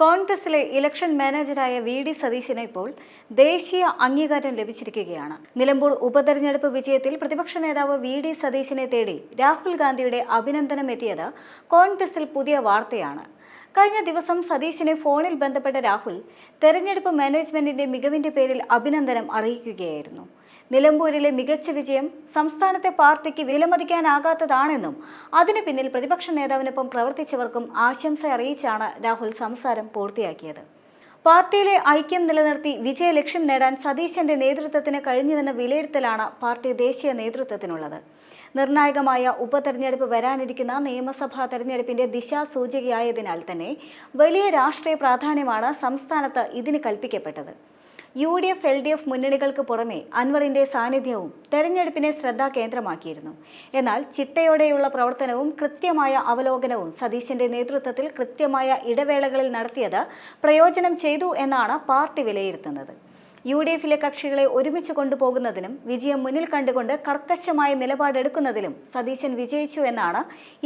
കോൺഗ്രസിലെ ഇലക്ഷൻ മാനേജരായ V D സതീശിനെ ഇപ്പോൾ ദേശീയ അംഗീകാരം ലഭിച്ചിരിക്കുകയാണ്. നിലമ്പൂർ ഉപതെരഞ്ഞെടുപ്പ് വിജയത്തിൽ പ്രതിപക്ഷ നേതാവ് വി ഡി സതീശിനെ തേടി രാഹുൽ ഗാന്ധിയുടെ അഭിനന്ദനം എത്തിയത് കോൺഗ്രസിൽ പുതിയ വാർത്തയാണ്. കഴിഞ്ഞ ദിവസം സതീശിനെ ഫോണിൽ ബന്ധപ്പെട്ട രാഹുൽ തെരഞ്ഞെടുപ്പ് മാനേജ്മെന്റിന്റെ മികവിന്റെ പേരിൽ അഭിനന്ദനം അറിയിക്കുകയായിരുന്നു. നിലമ്പൂരിലെ മികച്ച വിജയം സംസ്ഥാനത്തെ പാർട്ടിക്ക് വിലമതിക്കാനാകാത്തതാണെന്നും അതിനു പിന്നിൽ പ്രതിപക്ഷ നേതാവിനൊപ്പം പ്രവർത്തിച്ചവർക്കും ആശംസ അറിയിച്ചാണ് രാഹുൽ സംസാരം പൂർത്തിയാക്കിയത്. പാർട്ടിയിലെ ഐക്യം നിലനിർത്തി വിജയലക്ഷ്യം നേടാൻ സതീശന്റെ നേതൃത്വത്തിന് കഴിഞ്ഞുവെന്ന വിലയിരുത്തലാണ് പാർട്ടി ദേശീയ നേതൃത്വത്തിനുള്ളത്. നിർണായകമായ ഉപതെരഞ്ഞെടുപ്പ് വരാനിരിക്കുന്ന നിയമസഭാ തെരഞ്ഞെടുപ്പിന്റെ ദിശാസൂചികയായതിനാൽ തന്നെ വലിയ രാഷ്ട്രീയ പ്രാധാന്യമാണ് സംസ്ഥാനത്ത് ഇതിന് കൽപ്പിക്കപ്പെട്ടത്. U D F L D F മുന്നണികൾക്ക് പുറമെ അൻവറിന്റെ സാന്നിധ്യവും തെരഞ്ഞെടുപ്പിനെ ശ്രദ്ധാകേന്ദ്രമാക്കിയിരുന്നു. എന്നാൽ ചിട്ടയോടെയുള്ള പ്രവർത്തനവും കൃത്യമായ അവലോകനവും സതീശന്റെ നേതൃത്വത്തിൽ കൃത്യമായ ഇടവേളകളിൽ നടത്തിയത് പ്രയോജനം ചെയ്തു എന്നാണ് പാർട്ടി വിലയിരുത്തുന്നത്. യു ഡി എഫിലെ കക്ഷികളെ ഒരുമിച്ച് കൊണ്ടുപോകുന്നതിനും വിജയം മുന്നിൽ കണ്ടുകൊണ്ട് കർക്കശമായ നിലപാടെടുക്കുന്നതിലും സതീശൻ വിജയിച്ചു എന്നാണ്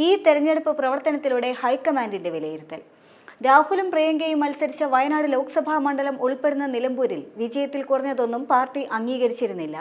ഈ തെരഞ്ഞെടുപ്പ് പ്രവർത്തനത്തിലൂടെ ഹൈക്കമാൻഡിന്റെ വിലയിരുത്തൽ. രാഹുലും പ്രിയങ്കയും മത്സരിച്ച വയനാട് ലോക്സഭാ മണ്ഡലം ഉൾപ്പെടുന്ന നിലമ്പൂരിൽ വിജയത്തിൽ കുറഞ്ഞതൊന്നും പാർട്ടി അംഗീകരിച്ചിരുന്നില്ല.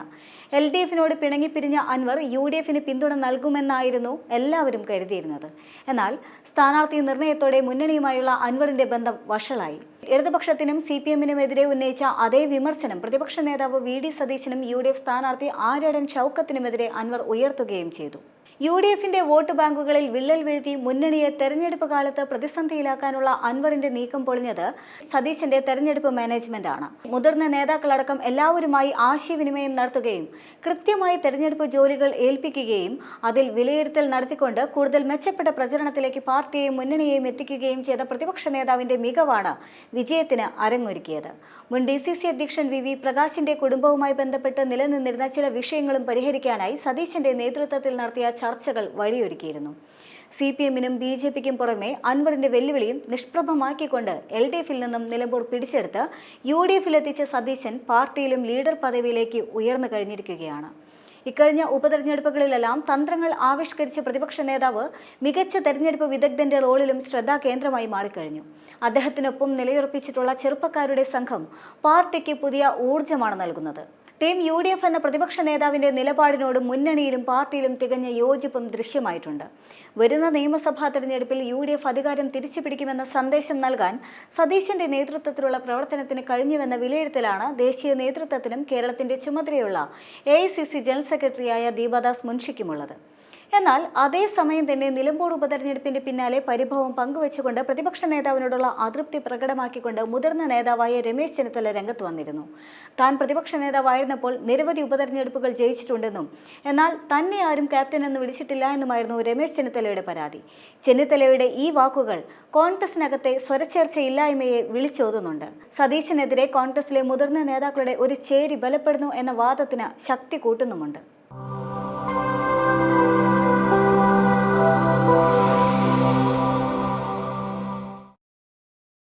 എൽ ഡി എഫിനോട് പിണങ്ങിപ്പിരിഞ്ഞ അൻവർ യു ഡി എഫിന് പിന്തുണ നൽകുമെന്നായിരുന്നു എല്ലാവരും കരുതിയിരുന്നത്. എന്നാൽ സ്ഥാനാർത്ഥി നിർണയത്തോടെ മുന്നണിയുമായുള്ള അൻവറിന്റെ ബന്ധം വഷളായി. ഇടതുപക്ഷത്തിനും സി പി എമ്മിനുമെതിരെ ഉന്നയിച്ച അതേ വിമർശനം പ്രതിപക്ഷ നേതാവ് വി ഡി സതീശനും യു ഡി എഫ് സ്ഥാനാർത്ഥി ആര്യടൻ ചൌക്കത്തിനുമെതിരെ അൻവർ ഉയർത്തുകയും ചെയ്തു. യു ഡി എഫിന്റെ വോട്ട് ബാങ്കുകളിൽ വിള്ളൽ വീഴ്ത്തി മുന്നണിയെ തെരഞ്ഞെടുപ്പ് കാലത്ത് പ്രതിസന്ധിയിലാക്കാനുള്ള അൻവറിന്റെ നീക്കം പൊളിഞ്ഞത് സതീശന്റെ തെരഞ്ഞെടുപ്പ് മാനേജ്മെന്റാണ്. മുതിർന്ന നേതാക്കളടക്കം എല്ലാവരുമായി ആശയവിനിമയം നടത്തുകയും കൃത്യമായി തെരഞ്ഞെടുപ്പ് ജോലികൾ ഏൽപ്പിക്കുകയും അതിൽ വിലയിരുത്തൽ നടത്തിക്കൊണ്ട് കൂടുതൽ മെച്ചപ്പെട്ട പ്രചരണത്തിലേക്ക് പാർട്ടിയെയും മുന്നണിയെയും എത്തിക്കുകയും ചെയ്ത പ്രതിപക്ഷ നേതാവിന്റെ മികവാണ് വിജയത്തിന് അരങ്ങൊരുക്കിയത്. മുൻ ഡി സി സി അധ്യക്ഷൻ വി വി പ്രകാശിന്റെ കുടുംബവുമായി ബന്ധപ്പെട്ട് നിലനിന്നിരുന്ന ചില വിഷയങ്ങളും പരിഹരിക്കാനായി സതീശന്റെ നേതൃത്വത്തിൽ നടത്തിയ ചർച്ചകൾ വഴിയൊരുക്കിയിരുന്നു. സി പി എമ്മിനും ബി ജെ പിക്കും പുറമെ അൻവറിന്റെ വെല്ലുവിളിയും നിഷ്പ്രഭമാക്കിക്കൊണ്ട് എൽ ഡി എഫിൽ നിന്നും നിലമ്പൂർ പിടിച്ചെടുത്ത് യു ഡി എഫിലെത്തിച്ച സതീശൻ പാർട്ടിയിലും ലീഡർ പദവിയിലേക്ക് ഉയർന്നു കഴിഞ്ഞിരിക്കുകയാണ്. ഇക്കഴിഞ്ഞ ഉപതെരഞ്ഞെടുപ്പുകളിലെല്ലാം തന്ത്രങ്ങൾ ആവിഷ്കരിച്ച പ്രതിപക്ഷ നേതാവ് മികച്ച തെരഞ്ഞെടുപ്പ് വിദഗ്ധന്റെ റോളിലും ശ്രദ്ധാകേന്ദ്രമായി മാറിക്കഴിഞ്ഞു. അദ്ദേഹത്തിനൊപ്പം നിലയുറപ്പിച്ചിട്ടുള്ള ചെറുപ്പക്കാരുടെ സംഘം പാർട്ടിക്ക് പുതിയ ഊർജമാണ് നൽകുന്നത്. ടീം യു ഡി എഫ് എന്ന പ്രതിപക്ഷ നേതാവിന്റെ നിലപാടിനോട് മുന്നണിയിലും പാർട്ടിയിലും തികഞ്ഞ യോജിപ്പും ദൃശ്യമായിട്ടുണ്ട്. വരുന്ന നിയമസഭാ തെരഞ്ഞെടുപ്പിൽ യു ഡി എഫ് അധികാരം തിരിച്ചുപിടിക്കുമെന്ന സന്ദേശം നൽകാൻ സതീശന്റെ നേതൃത്വത്തിലുള്ള പ്രവർത്തനത്തിന് കഴിഞ്ഞുവെന്ന വിലയിരുത്തലാണ് ദേശീയ നേതൃത്വത്തിനും കേരളത്തിന്റെ ചുമതലയുള്ള എ ജനറൽ സെക്രട്ടറിയായ ദീപദാസ് മുൻഷിക്കുമുള്ളത്. എന്നാൽ അതേസമയം തന്നെ നിലമ്പൂർ ഉപതെരഞ്ഞെടുപ്പിന്റെ പിന്നാലെ പരിഭവം പങ്കുവച്ചുകൊണ്ട് പ്രതിപക്ഷ നേതാവിനോടുള്ള അതൃപ്തി പ്രകടമാക്കിക്കൊണ്ട് മുതിർന്ന നേതാവായ രമേശ് ചെന്നിത്തല രംഗത്ത് വന്നിരുന്നു. താൻ പ്രതിപക്ഷ നേതാവായിരുന്നപ്പോൾ നിരവധി ഉപതെരഞ്ഞെടുപ്പുകൾ ജയിച്ചിട്ടുണ്ടെന്നും എന്നാൽ തന്നെ ആരും ക്യാപ്റ്റൻ എന്ന് വിളിച്ചിട്ടില്ല എന്നുമായിരുന്നു രമേശ് ചെന്നിത്തലയുടെ പരാതി. ചെന്നിത്തലയുടെ ഈ വാക്കുകൾ കോൺഗ്രസിനകത്തെ സ്വരച്ചേർച്ചയില്ലായ്മയെ വിളിച്ചോതുന്നുണ്ട്. സതീശനെതിരെ കോൺഗ്രസിലെ മുതിർന്ന നേതാക്കളുടെ ഒരു ചേരി ബലപ്പെടുന്നു എന്ന വാദത്തിന് ശക്തി കൂട്ടുന്നുമുണ്ട്.